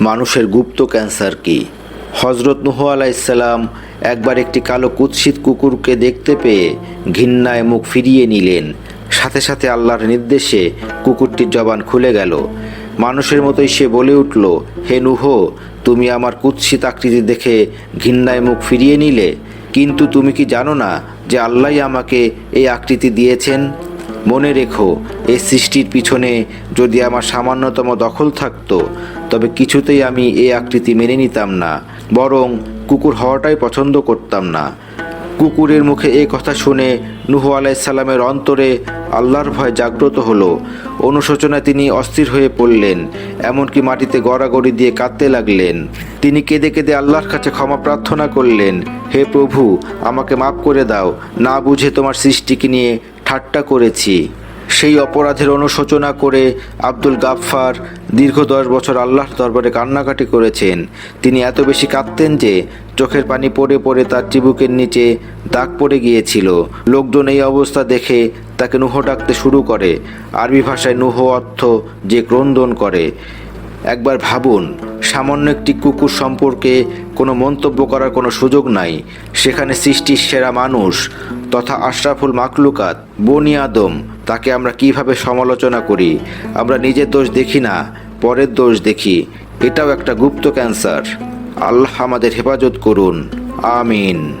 মানুষের গুপ্ত ক্যান্সার কি? হজরত নুহ আলাইসাল্লাম একবার একটি কালো কুৎসিত কুকুরকে দেখতে পেয়ে ঘৃণায় মুখ ফিরিয়ে নিলেন। সাথে সাথে আল্লাহর নির্দেশে কুকুরটির জবান খুলে গেল। মানুষের মতোই সে বলে উঠল, হে নুহ, তুমি আমার কুৎসিত আকৃতি দেখে ঘৃণায় মুখ ফিরিয়ে নিলে? কিন্তু তুমি কি জানো না যে আল্লাহ আমাকে এই আকৃতি দিয়েছেন? মনে রেখো, এই সৃষ্টির পিছনে যদি আমার সামান্যতম দখল থাকতো, তবে কিছুতেই আমি এই আকৃতি মেনে নিতাম না, বরং কুকুর হওয়াটাই পছন্দ করতাম না। কুকুরের মুখে এই কথা শুনে নুহ আলাইসাল্লামের অন্তরে আল্লাহর ভয় জাগ্রত হলো। অনুশোচনায় তিনি অস্থির হয়ে পড়লেন, এমনকি মাটিতে গড়াগড়ি দিয়ে কাঁদতে লাগলেন। তিনি কেঁদে কেঁদে আল্লাহর কাছে ক্ষমা প্রার্থনা করলেন, হে প্রভু, আমাকে মাফ করে দাও। না বুঝে তোমার সৃষ্টিকে নিয়ে ঠাট্টা করেছি। সেই অপরাধের অনুশোচনা করে আব্দুল গাফফার দীর্ঘ দশ বছর আল্লাহর দরবারে কান্নাকাটি করেছেন। তিনি এত বেশি কাঁদতেন যে চোখের পানি পড়ে পড়ে তার চিবুকের নিচে দাগ পড়ে গিয়েছিল। লোকজন এই অবস্থা দেখে তাকে নুহ ডাকতে শুরু করে। আরবি ভাষায় নুহ অর্থ যে ক্রন্দন করে। একবার ভাবুন, সামান্য একটি কুকুর সম্পর্কে কোনো মন্তব্য করার কোনো সুযোগ নাই। সেখানে সৃষ্টির সেরা মানুষ তথা আশরাফুল মাকলুকাত বনি আদম, তাকে আমরা কীভাবে সমালোচনা করি? আমরা নিজের দোষ দেখি না, পরের দোষ দেখি। এটাও একটা গুপ্ত ক্যান্সার। আল্লাহ আমাদের হেফাজত করুন। আমিন।